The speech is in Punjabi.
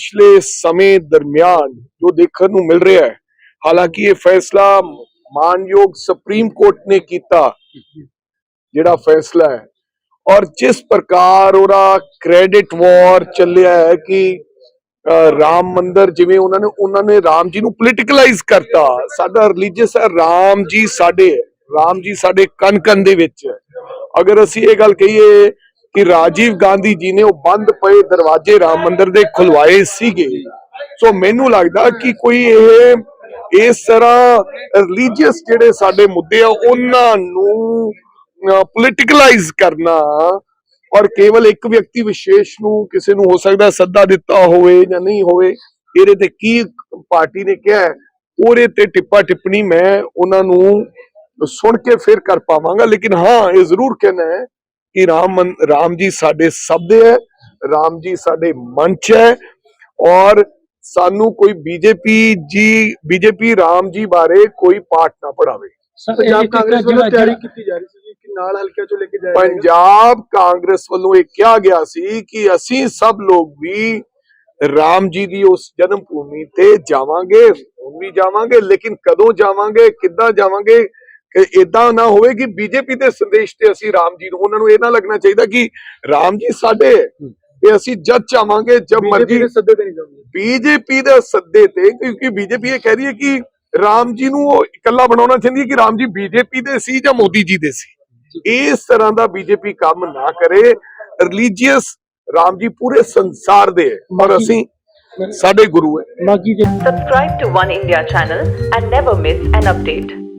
ਪਿਛਲੇ ਸਮੇਂ ਦਰਮਿਆਨ ਜੋ ਦੇਖਣ ਨੂੰ ਮਿਲ ਰਿਹਾ ਹੈ, ਹਾਲਾਂਕਿ ਇਹ ਫੈਸਲਾ ਮਾਨਯੋਗ ਸੁਪਰੀਮ ਕੋਰਟ ਨੇ ਕੀਤਾ, ਜਿਹੜਾ ਫੈਸਲਾ ਹੈ। ਔਰ ਜਿਸ ਪ੍ਰਕਾਰ ਉਹਦਾ ਕ੍ਰੈਡਿਟ ਵਾਰ ਚੱਲਿਆ ਹੈ ਕਿ ਰਾਮ ਮੰਦਰ ਜਿਵੇਂ ਉਹਨਾਂ ਨੇ ਉਹਨਾਂ ਨੇ ਰਾਮ ਜੀ ਨੂੰ ਪੋਲਿਟਿਕਲਾਈਜ਼ ਕਰਤਾ। ਸਾਡਾ ਰਿਲੀਜੀਅਸ ਹੈ, ਰਾਮ ਜੀ ਸਾਡੇ, ਰਾਮ ਜੀ ਸਾਡੇ ਕਨ ਕਨ ਦੇ ਵਿੱਚ। ਹੈ ਅਗਰ ਅਸੀਂ ਇਹ ਗੱਲ ਕਹੀਏ ਕਿ ਰਾਜੀਵ ਗਾਂਧੀ ਜੀ ਨੇ ਉਹ ਬੰਦ ਪਏ ਦਰਵਾਜ਼ੇ ਰਾਮ ਮੰਦਿਰ ਦੇ ਖੁਲਵਾਏ ਸੀਗੇ। ਸੋ ਮੈਨੂੰ ਲੱਗਦਾ ਕਿ ਕੋਈ ਇਹ ਇਸ ਤਰ੍ਹਾਂ ਰਿਲੀਜੀਅਸ ਜਿਹੜੇ ਸਾਡੇ ਮੁੱਦੇ ਆ, ਉਹਨਾਂ ਨੂੰ ਪੋਲਿਟਿਕਲਾਈਜ਼ ਕਰਨਾ, ਔਰ ਕੇਵਲ ਇੱਕ ਵਿਅਕਤੀ ਵਿਸ਼ੇਸ਼ ਨੂੰ ਕਿਸੇ ਨੂੰ ਹੋ ਸਕਦਾ ਸੱਦਾ ਦਿੱਤਾ ਹੋਵੇ ਜਾਂ ਨਹੀਂ ਹੋਵੇ, ਇਹਦੇ ਤੇ ਕੀ ਪਾਰਟੀ ਨੇ ਕਿਹਾ ਉਹਦੇ ਤੇ ਟਿੱਪਾ ਟਿੱਪਣੀ ਮੈਂ ਉਹਨਾਂ ਨੂੰ ਸੁਣ ਕੇ ਫਿਰ ਕਰ ਪਾਵਾਂਗਾ। ਲੇਕਿਨ ਹਾਂ, ਇਹ ਜ਼ਰੂਰ ਕਹਿਣਾ ਹੈ ਕਿ ਰਾਮ ਰਾਮ ਜੀ ਸਾਡੇ ਸਭ ਦੇ ਹੈ ਰਾਮ ਜੀ ਸਾਡੇ ਮਨ ਚ ਹੈ ਔਰ ਸਾਨੂੰ ਕੋਈ ਬੀਜੇਪੀ ਜੀ ਬੀਜੇਪੀ ਰਾਮ ਜੀ ਬਾਰੇ ਕੋਈ ਪਾਠ ਨਾ ਪੜਾਵੇ ਪੰਜਾਬ ਕਾਂਗਰਸ ਵੱਲੋਂ ਤਿਆਰੀ ਕੀਤੀ ਜਾ ਰਹੀ ਸੀ ਕਿ ਨਾਲ ਹਲਕਿਆਂ ਚੋਂ ਲੈ ਕੇ ਜਾਏਗਾ। ਪੰਜਾਬ ਕਾਂਗਰਸ ਵੱਲੋਂ ਇਹ ਕਿਹਾ ਗਿਆ ਸੀ ਕਿ ਅਸੀਂ ਸਭ ਲੋਕ ਵੀ ਰਾਮ ਜੀ ਦੀ ਉਸ ਜਨਮ ਭੂਮੀ ਤੇ ਜਾਵਾਂਗੇ ਹੁਣ ਵੀ ਜਾਵਾਂਗੇ ਲੇਕਿਨ ਕਦੋਂ ਜਾਵਾਂਗੇ ਕਿੱਦਾਂ ਜਾਵਾਂਗੇ ਕਿ ਇਦਾਂ ਨਾ ਹੋਵੇ ਕਿ ਬੀਜੇਪੀ ਦੇ ਸੰਦੇਸ਼ ਤੇ ਅਸੀਂ ਰਾਮ ਜੀ ਨੂੰ ਉਹਨਾਂ ਨੂੰ ਇਹ ਨਾ ਲੱਗਣਾ ਚਾਹੀਦਾ ਕਿ ਰਾਮ ਜੀ ਸਾਡੇ ਤੇ ਅਸੀਂ ਜਦ ਚਾਹਾਂਗੇ ਜਦ ਮਰਜ਼ੀ ਦੇ ਸੱਦੇ ਤੇ ਨਹੀਂ ਜਾਊਂਗੇ ਬੀਜੇਪੀ ਦੇ ਸੱਦੇ ਤੇ ਕਿਉਂਕਿ ਬੀਜੇਪੀ ਇਹ ਕਹਿ ਰਹੀ ਹੈ ਕਿ ਰਾਮ ਜੀ ਨੂੰ ਉਹ ਇਕੱਲਾ ਬਣਾਉਣਾ ਚਾਹੁੰਦੀ ਹੈ ਕਿ ਰਾਮ ਜੀ ਬੀਜੇਪੀ ਦੇ ਸੀ ਜਾਂ ਮੋਦੀ ਜੀ ਦੇ ਸੀ। ਇਸ ਤਰ੍ਹਾਂ ਦਾ ਬੀਜੇਪੀ ਕੰਮ ਨਾ ਕਰੇ ਰਿਲੀਜੀਅਸ ਰਾਮ ਜੀ ਪੂਰੇ ਸੰਸਾਰ ਦੇ ਹੈ ਔਰ ਅਸੀਂ ਸਾਡੇ ਗੁਰੂ ਹੈ। ਬਾਕੀ ਜੇ Subscribe to One India channel and never miss an update.